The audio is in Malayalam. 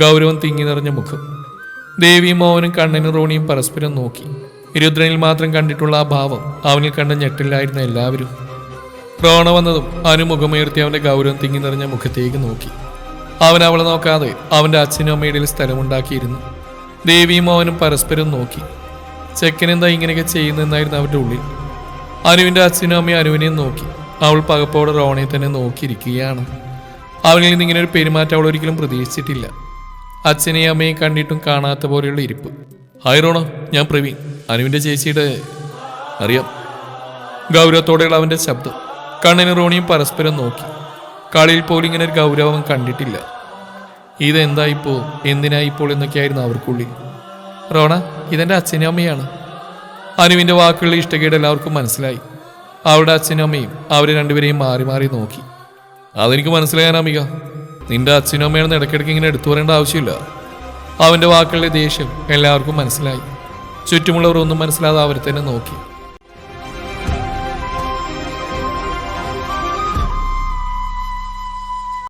ഗൗരവം തിങ്ങി നിറഞ്ഞ മുഖം. ദേവിയും മോഹനും കണ്ണനും റോണിയും പരസ്പരം നോക്കി. രുദ്രനിൽ മാത്രം കണ്ടിട്ടുള്ള ആ ഭാവം അവനിൽ കണ്ട ഞെട്ടിലായിരുന്ന എല്ലാവരും. റോണ വന്നതും അനുമുഖമുയർത്തി അവന്റെ ഗൗരവം തിങ്ങി നിറഞ്ഞ മുഖത്തേക്ക് നോക്കി. അവൻ അവളെ നോക്കാതെ അവന്റെ അച്ഛനും അമ്മയുടെ സ്ഥലമുണ്ടാക്കിയിരുന്നു. ദേവിയും അവനും പരസ്പരം നോക്കി. ചെക്കനെന്താ ഇങ്ങനെയൊക്കെ ചെയ്യുന്നതെന്നായിരുന്നു അവരുടെ ഉള്ളിൽ. അനുവിന്റെ അച്ഛനും അമ്മയും അനുവിനെയും നോക്കി. അവൾ പകപ്പോടെ റോണയെ തന്നെ നോക്കിയിരിക്കുകയാണ്. അവനിൽ നിന്ന് ഇങ്ങനെ ഒരു പെരുമാറ്റം അവൾ ഒരിക്കലും പ്രതീക്ഷിച്ചിട്ടില്ല. അച്ഛനെയും അമ്മയും കണ്ടിട്ടും കാണാത്ത പോലെയുള്ള ഇരിപ്പ്. ഹായ് ഞാൻ പ്രവീൺ. അനുവിന്റെ ചേച്ചിയുടെ അറിയാം. ഗൗരവത്തോടെയുള്ള അവന്റെ ശബ്ദം. കണ്ണിന് റോണിയും പരസ്പരം നോക്കി. കളിയിൽ പോലും ഇങ്ങനെ ഒരു ഗൗരവം കണ്ടിട്ടില്ല. ഇതെന്തായിപ്പോ? എന്തിനായിപ്പോൾ എന്നൊക്കെയായിരുന്നു അവർക്കുള്ളി റോണ ഇതെന്റെ അച്ഛനും അമ്മയാണ്. അനുവിന്റെ വാക്കുകളിൽ ഇഷ്ടക്കേട് എല്ലാവർക്കും മനസ്സിലായി. അവളുടെ അച്ഛനും അമ്മയും അവരെ രണ്ടുപേരെയും മാറി മാറി നോക്കി. അതെനിക്ക് മനസ്സിലാകാൻ അമിക നിന്റെ അച്ഛനും അമ്മയാണെന്ന് ഇടയ്ക്കിടയ്ക്ക് ഇങ്ങനെ എടുത്തു പറയേണ്ട ആവശ്യമില്ല. അവന്റെ വാക്കുകളിലെ ദേഷ്യം എല്ലാവർക്കും മനസ്സിലായി. ചുറ്റുമുള്ളവർ ഒന്നും മനസ്സിലാതെ അവരെ തന്നെ നോക്കി.